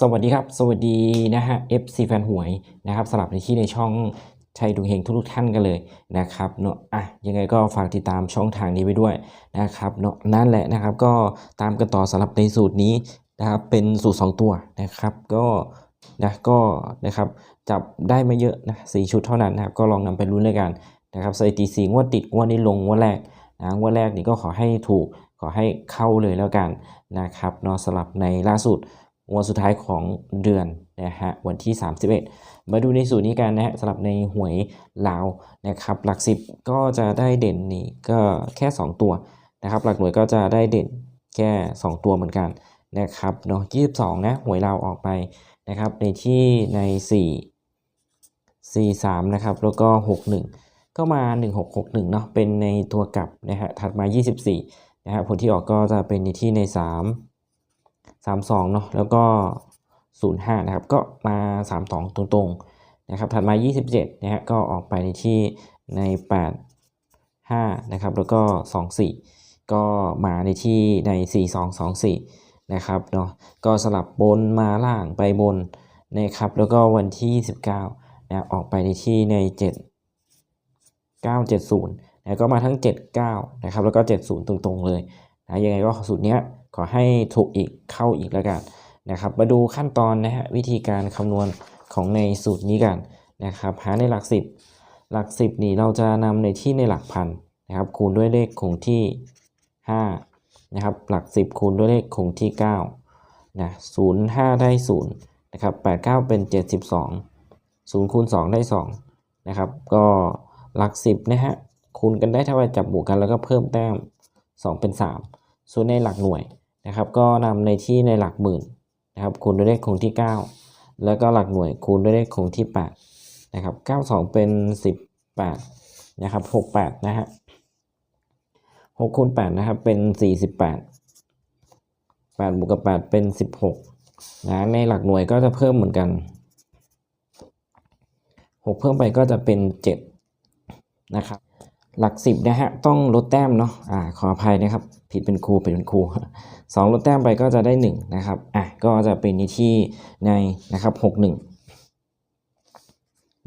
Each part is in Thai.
สวัสดีครับ สวัสดีนะฮะ FC แฟนหวยนะครับสลับในที่ในช่องชัยดวงเฮงทุกท่านกันเลยนะครับเนาะอะยังไงก็ฝากติดตามช่องทางนี้ไว้ด้วยนะครับเนาะนั่นแหละนะครับ ก็ตามกันต่อสำหรับในสูตรนี้นะครับเป็นสูตร 2 ตัวนะครับ ก็นะก็นะครับจับได้ไม่เยอะนะสชุดเท่านั้นนะครับก็ลองนำไปลุ้นเลยกันนะครับสถิติสีงวดติดงวดนี้ลงงวดแรกนะงวดแรกนี่ก็ขอให้ถูกขอให้เข้าเลยแล้วกันนะครับเนาะสลับในล่าสุด วันสุดท้ายของเดือนนะฮะวันที่ 31 มาดูในสูตรนี้กันนะฮะสำหรับในหวยลาวนะครับหลักสิบก็จะได้เด่นนี่ก็แค่ 2 ตัวนะครับหลักหน่วยก็จะได้เด่นแค่ 2 ตัวเหมือนกันนะครับเนาะ22 นะหวยลาวออกไปนะครับในที่ใน 4 43นะครับแล้วก็ 61 ก็มา 1661เนาะเป็นในตัวกลับนะฮะถัดมา 24นะฮะผลที่ออกก็จะเป็นในที่ใน 3 32เนาะแล้วก็ 05 นะครับ ก็มา 32 ตรงๆนะครับ ถัดมา 27 นะฮะก็ออกไปในที่ใน 8 5 นะครับ แล้วก็ 24 ก็มาในที่ใน 4224 นะครับเนาะก็สลับบนมาล่างไปบนนะครับ แล้วก็วันที่ 29 นะออกไปในที่ใน 7 970นะก็มาทั้ง 79 นะครับ แล้วก็ 70 ตรงๆเลยนะยังไงก็สูตรเนี้ย ขอให้ถูกอีกเข้าอีกแล้วกันนะครับ มาดูขั้นตอนนะฮะวิธีการคำนวณของในสูตรนี้กันนะครับหาในหลักสิบหลักสิบนี่เราจะนำในที่ในหลักพันนะครับคูณด้วยเลขคงที่5นะครับหลักสิบคูณด้วยเลขคงที่9นะศูนย์ห้าได้ศูนย์นะครับแปดเก้าเป็น 72ศูนย์คูณ2ได้2นะครับก็หลักสิบนะฮะคูณกันได้เท่าไหร่จับบวกกันแล้วก็เพิ่มแต้ม 2 เป็น 3 ส่วนในหลักหน่วย นะครับก็นำในที่ในหลักหมื่นนะครับคูณด้วยเลขคงที่ 9 แล้วก็หลักหน่วยคูณด้วยเลขคงที่ 8 นะครับ 92 เป็น 18 นะครับ 68 นะฮะ6คูณ8นะครับเป็น 48 8บวกกับ 8 เป็น 16 นะในหลักหน่วยก็จะเพิ่มเหมือนกัน 6 เพิ่มไปก็จะเป็น 7 นะครับ หลักสิบนะฮะต้องลดแต้มเนาะอ่าขออภัยนะครับ ผิดเป็นครูผิดเป็นครูสองลดแต้มไปก็จะได้หนึ่งนะครับอะก็จะเป็นในที่ในนะครับหกหนึ่ง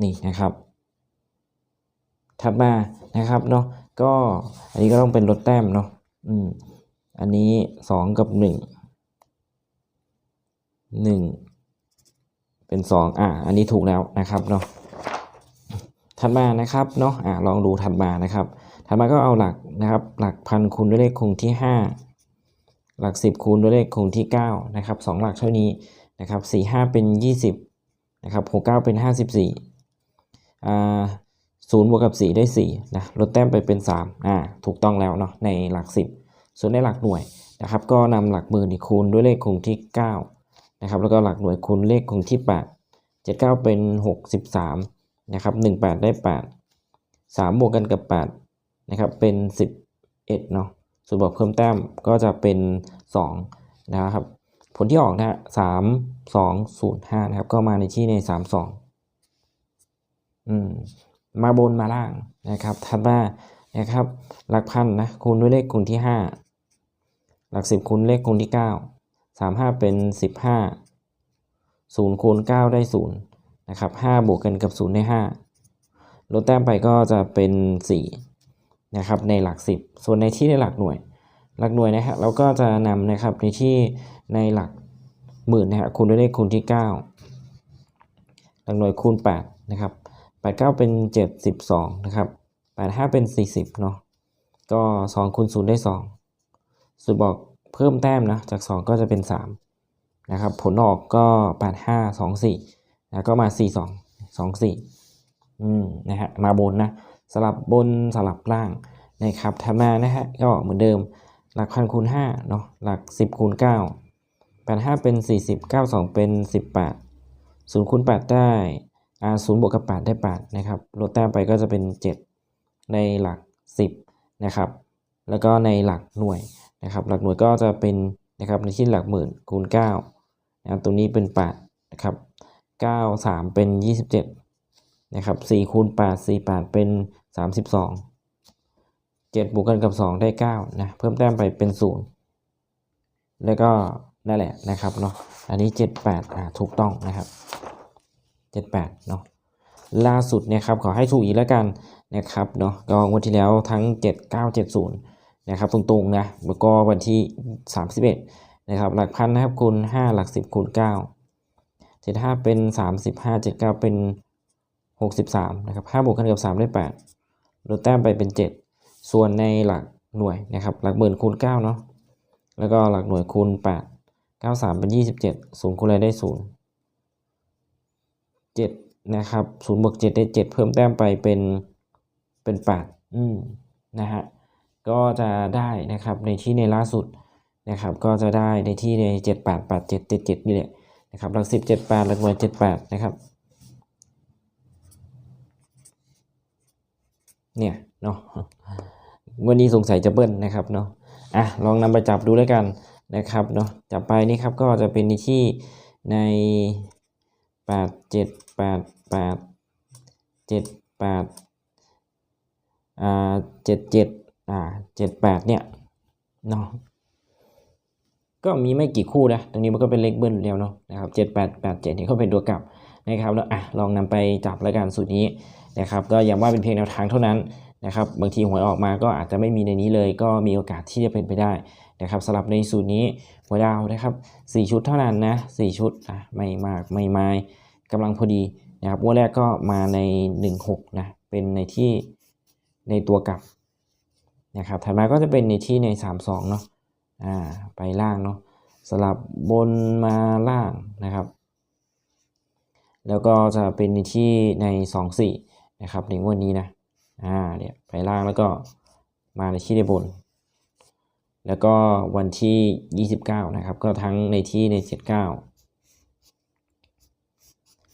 นี่นะครับถัดมานะครับเนาะก็อันนี้ก็ต้องเป็นลดแต้มเนาะอืมอันนี้สองกับหนึ่งหนึ่งเป็นสองอะอันนี้ถูกแล้วนะครับเนาะ ถัดมานะครับเนาะอะลองดูถัดมานะครับ ถัดมาก็เอาหลักนะครับ หลักพันคูณด้วยเลขคงที่ 5 หลัก 10 คูณด้วยเลขคงที่9นะครับสองหลักเท่านี้นะครับ4 5 เป็น 20นะครับ6 9 เป็น 54อ่าศูนย์บวกกับ 4 ได้4นะลดแต้มไปเป็น 3อ่าถูกต้องแล้วเนาะในหลัก 10 ส่วนในหลักหน่วยนะครับ ก็นำหลักหมื่นคูณด้วยเลขคงที่9นะครับแล้วก็หลักหน่วยคูณเลขคงที่ 8 7 9 เป็น 63 นะครับหนึ่งแปดได้แปดสามบวกกันกับแปดนะครับ เป็นสิบเอ็ดเนาะส่วนบวกเพิ่มแต้มก็จะเป็นสองนะครับ ผลที่ออกนะฮะสามสองศูนย์ห้านะครับ ก็มาในที่ในสามสองอืมมาบนมาล่างนะครับถัดมานะครับ หลักพันนะคูณด้วยเลขคูณที่ห้าหลักสิบคูณเลขคูณที่เก้าสามห้าเป็นสิบห้าศูนย์คูณเก้าได้ศู นะครับ5บวกกันกับ 0 ได้ 5 ลดแต้มไปก็จะเป็น 4 นะครับในหลัก 10 ส่วนในที่ในหลักหน่วย หลักหน่วยนะครับเราก็จะนำนะครับในที่ในหลักหมื่นนะฮะคูณด้วยเลขคูณที่ 9 หลักหน่วยคูณ 8 นะครับ 89 เป็น 72 นะครับ 85 เป็น 40 เนาะ ก็ 2 คูณ 0 ได้ 2 สุดบอกเพิ่มแต้มนะ จาก 2 ก็จะเป็น 3 นะครับ ผลออกก็ 85 24 แล้วก็มา 4 2 2 4อืมนะฮะมาบนนะสลับบนสลับล่างนะครับถัดมานะฮะก็เหมือนเดิมหลักพันคูณ5เนาะหลัก 10คูณ9 8 5 เป็น 40 9 2 เป็น 18 0คูณ8ได้อ่า0บวกกับ 8 ได้ 8 นะครับลดแต้มไปก็จะเป็น 7 ในหลัก 10 นะครับ แล้วก็ในหลักหน่วยนะครับ หลักหน่วยก็จะเป็นนะครับในที่หลักหมื่นคูณ9นะครับตรงนี้เป็น8นะครับ 9 3 เป็น 27 นะครับ4คูณ8 4 8 เป็น 32 7บวกกันกับ 2 ได้ 9 นะ เพิ่มแต้มไปเป็น 0 แล้วก็นั่นแหละนะครับเนาะ อันนี้ 78 อ่า ถูกต้องนะครับ 78 เนาะ ล่าสุดเนี่ยครับ ขอให้ถูกอีกแล้วกันนะครับเนาะ ก็งวันที่แล้วทั้ง 7970 นะครับ ตรงๆ นะ แล้วก็วันที่ 31 นะครับ หลักพันนะครับคูณ5หลัก 10คูณ9 75เป็น35 79เป็น63นะครับ5บวกกันกับ3ได้8ลดแต้มไปเป็น7ส่วนในหลักหน่วยนะครับ หลักหมื่นคูณ9เนาะแล้วก็หลักหน่วยคูณ8 93เป็น27 0คูณอะไรได้0 7นะครับ0บวก7ได้7เพิ่มแต้มไปเป็นเป็น8อืมนะฮะก็จะได้นะครับในที่ในล่าสุดนะครับ ก็จะได้ในที่ใน78 87 77นี่แหละ นะครับหลัก10 78หลักหน่วย78นะครับเนี่ยเนาะวันนี้สงสัยจะเบิ้ลนะครับเนาะอะลองนำไปจับดูแล้วกันนะครับเนาะจับไปนี่ครับก็จะเป็นในที่ใน 8 7 8 8 7 8อ่า7 7อ่า7 8เนี่ยเนาะ ก็มีไม่กี่คู่นะตรงนี้มันก็เป็นเลขเบิ้ลเดียวเนาะนะครับ7 8 8 7นี่ก็เป็นตัวกลับนะครับแล้วอะลองนำไปจับแล้วกันสูตรนี้นะครับก็ย้ำว่าเป็นเพียงแนวทางเท่านั้นนะครับบางทีหวยออกมาก็อาจจะไม่มีในนี้เลย ก็มีโอกาสที่จะเป็นไปได้นะครับสำหรับในสูตรนี้หัวดาวนะครับ4ชุดเท่านั้นนะ4ชุดอะไม่มากไม่ไม้กำลังพอดีนะครับงวแรกก็มาใน 16นะเป็นในที่ในตัวกลับนะครับถัดมาก็จะเป็นในที่ใน 32เนาะ อ่าไปล่างเนาะสลับบนมาล่างนะครับ แล้วก็จะเป็นในที่ใน 24 นะครับในงวดนี้นะอ่าเนี่ยไปล่างแล้วก็มาในที่ในบน แล้วก็วันที่ 29 นะครับ ก็ทั้งในที่ใน 79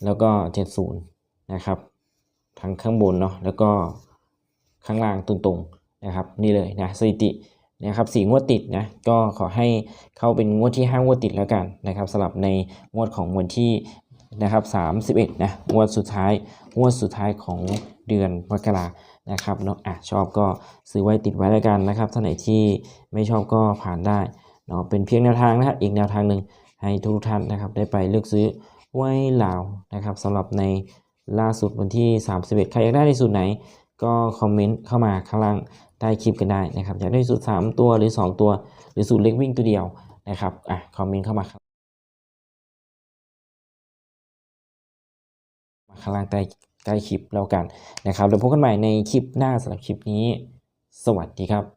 แล้วก็ 70 นะครับ ทั้งข้างบนเนาะแล้วก็ข้างล่างตรงๆนะครับ นี่เลยนะสถิติ นะครับสี่งวดติดนะก็ขอให้เข้าเป็นงวดที่ 5 งวดติดแล้วกันนะครับสำหรับในงวดของวันที่นะครับ31นะงวดสุดท้ายงวดสุดท้ายของเดือนมกรานะครับเนาะอะชอบก็ซื้อไว้ติดไว้แล้วกันนะครับท่านไหนที่ไม่ชอบก็ผ่านได้เนาะเป็นเพียงแนวทางนะครับอีกแนวทางหนึ่งให้ทุกท่านนะครับได้ไปเลือกซื้อไว้เหล่านะครับสำหรับในล่าสุดวันที่ 31 ใครอยากได้ในสูตรไหน ก็คอมเมนต์เข้ามาข้างล่างใต้คลิปกันได้นะครับอยากได้สูตร 3 ตัวหรือ 2 ตัว หรือสูตรเล็กวิ่งตัวเดียวนะครับอะคอมเมนต์เข้ามามาข้างล่างใต้ใต้คลิปแล้วกันนะครับเดี๋ยวพบกันใหม่ในคลิปหน้าสำหรับคลิปนี้ สวัสดีครับ